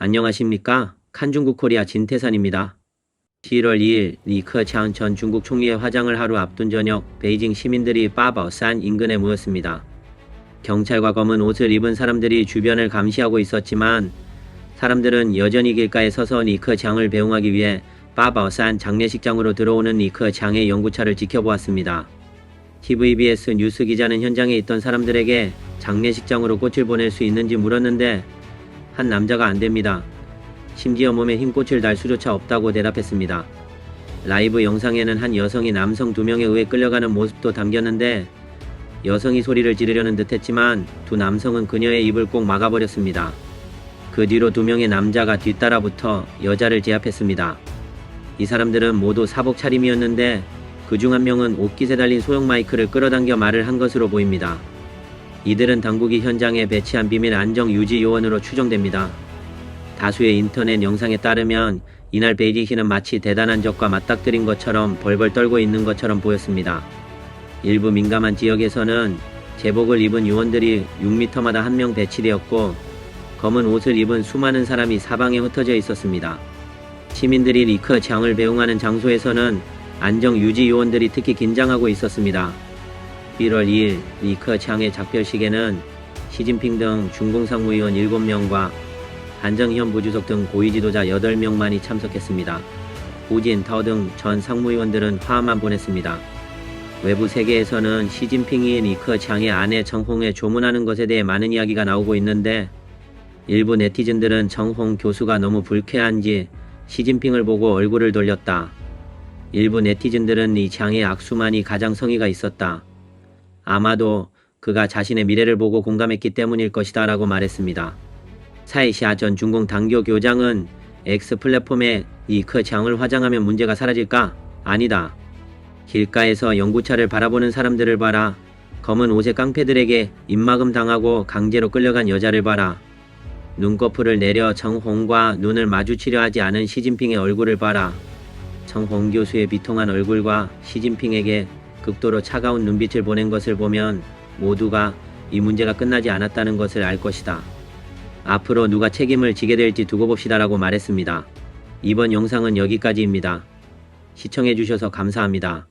안녕하십니까? 칸중국 코리아 진태산입니다. 11월 2일 리커창 전 중국 총리의 화장을 하루 앞둔 저녁 베이징 시민들이 빠바오산 인근에 모였습니다. 경찰과 검은 옷을 입은 사람들이 주변을 감시하고 있었지만 사람들은 여전히 길가에 서서 리커창을 배웅하기 위해 빠바오산 장례식장으로 들어오는 리커창의 연구차를 지켜보았습니다. TVBS 뉴스 기자는 현장에 있던 사람들에게 장례식장으로 꽃을 보낼 수 있는지 물었는데 한 남자가 안 됩니다. 심지어 몸에 흰꽃을 달 수조차 없다고 대답했습니다. 라이브 영상에는 한 여성이 남성 두 명에 의해 끌려가는 모습도 담겼는데 여성이 소리를 지르려는 듯 했지만 두 남성은 그녀의 입을 꼭 막아버렸습니다. 그 뒤로 두 명의 남자가 뒤따라 붙어 여자를 제압했습니다. 이 사람들은 모두 사복 차림이었는데 그 중 한 명은 옷깃에 달린 소형 마이크를 끌어당겨 말을 한 것으로 보입니다. 이들은 당국이 현장에 배치한 비밀 안정 유지 요원으로 추정됩니다. 다수의 인터넷 영상에 따르면 이날 베이징시는 마치 대단한 적과 맞닥뜨린 것처럼 벌벌 떨고 있는 것처럼 보였습니다. 일부 민감한 지역에서는 제복을 입은 요원들이 6m마다 한 명 배치되었고 검은 옷을 입은 수많은 사람이 사방에 흩어져 있었습니다. 시민들이 리커 장을 배웅하는 장소에서는 안정 유지 요원들이 특히 긴장하고 있었습니다. 1월 2일 리커 창의 작별식에는 시진핑 등 중공 상무위원 7명과 한정현 부주석 등 고위 지도자 8명만이 참석했습니다. 우진 타오 등 전 상무위원들은 화만 보냈습니다. 외부 세계에서는 시진핑이 리커 창의 아내 정홍에 조문하는 것에 대해 많은 이야기가 나오고 있는데 일부 네티즌들은 정홍 교수가 너무 불쾌한지 시진핑을 보고 얼굴을 돌렸다. 일부 네티즌들은 이 장의 악수만이 가장 성의가 있었다. 아마도 그가 자신의 미래를 보고 공감했기 때문일 것이다 라고 말했습니다. 차이시아 전 중공 당교 교장은 X 플랫폼에 이크 장을 화장하면 문제가 사라질까? 아니다. 길가에서 연구차를 바라보는 사람들을 봐라. 검은 옷의 깡패들에게 입막음 당하고 강제로 끌려간 여자를 봐라. 눈꺼풀을 내려 정홍과 눈을 마주치려 하지 않은 시진핑의 얼굴을 봐라. 정홍 교수의 비통한 얼굴과 시진핑에게 극도로 차가운 눈빛을 보낸 것을 보면 모두가 이 문제가 끝나지 않았다는 것을 알 것이다. 앞으로 누가 책임을 지게 될지 두고 봅시다라고 말했습니다. 이번 영상은 여기까지입니다. 시청해주셔서 감사합니다.